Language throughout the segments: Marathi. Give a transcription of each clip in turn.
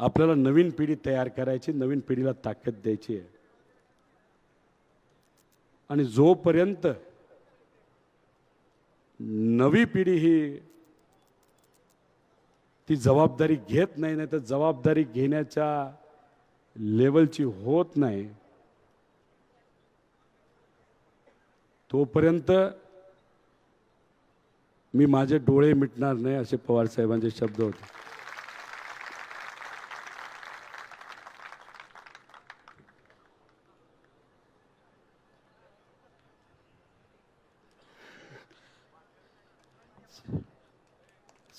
आपल्याला नवीन पिढी तयार करायची नवीन पिढीला ताकद द्यायची आहे. आणि जोपर्यंत नवी पिढी ही ती जबाबदारी घेत नाही नाही तर जबाबदारी घेण्याच्या लेवलची होत नाही तोपर्यंत मी माझे डोळे मिटणार नाही असे पवार साहेबांचे शब्द होते.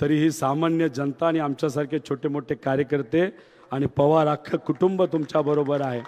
तरी ही सामान्य जनता आणि आमच्यासारखे छोटे मोठे कार्यकर्ते आणि पवार अख्खं कुटुंब तुमच्या बरोबर आहे.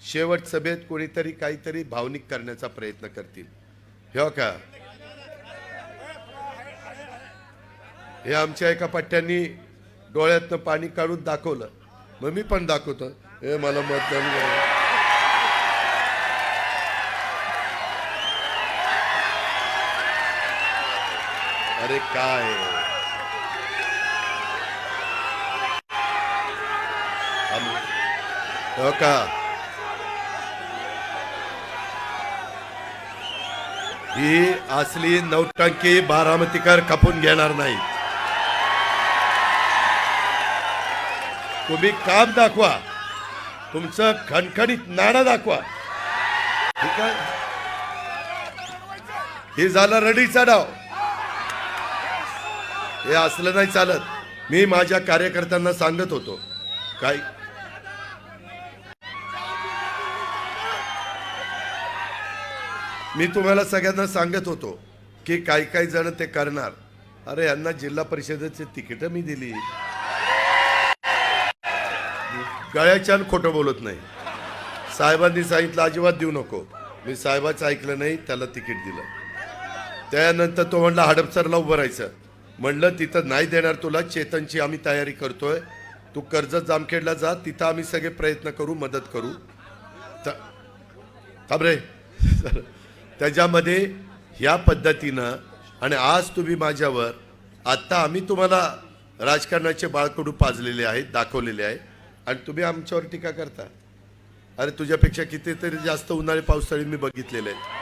शेवट सभेत कोणीतरी काहीतरी भावनिक करण्याचा प्रयत्न करतील. हे हो का? हे आमच्या एका पट्ट्यांनी डोळ्यातनं पाणी काढून दाखवलं. मग मी पण दाखवतो. हे मला मतदान अरे काय हो का? ही असली नौटंकी बारामतीकर खपून घेणार नाही. तुम्ही काम दाखवा. तुमचं खणखणीत नाणं दाखवा. ठीक आहे? हे झालं रडीचा डाव हे असलं नाही चालत. मी माझ्या कार्यकर्त्यांना सांगत होतो. काय? मी तुम्हाला सगळ्यांना सांगत होतो की काही काही जण ते करणार. अरे यांना जिल्हा परिषदेचे तिकीट मी दिली. गळ्याच्यान खोटं बोलत नाही. साहेबांनी सांगितलं अजिबात देऊ नको. मी साहेबाचं ऐकलं नाही त्याला तिकीट दिलं. त्यानंतर तो म्हणला हडपसरला उभं राहायचं. म्हणलं तिथं नाही देणार तुला चेतनची आम्ही तयारी करतोय. तू कर्जत जामखेडला जा तिथं आम्ही सगळे प्रयत्न करू मदत करू. त- रे. त्याच्यामध्ये ह्या पद्धतीनं आणि आज तुम्ही माझ्यावर आत्ता आम्ही तुम्हाला राजकारणाचे बाळकडू पाजलेले आहेत दाखवलेले आहे आणि तुम्ही आमच्यावर टीका करता. अरे तुझ्यापेक्षा कितीतरी जास्त उन्हाळे पावसाळी मी बघितलेले आहेत.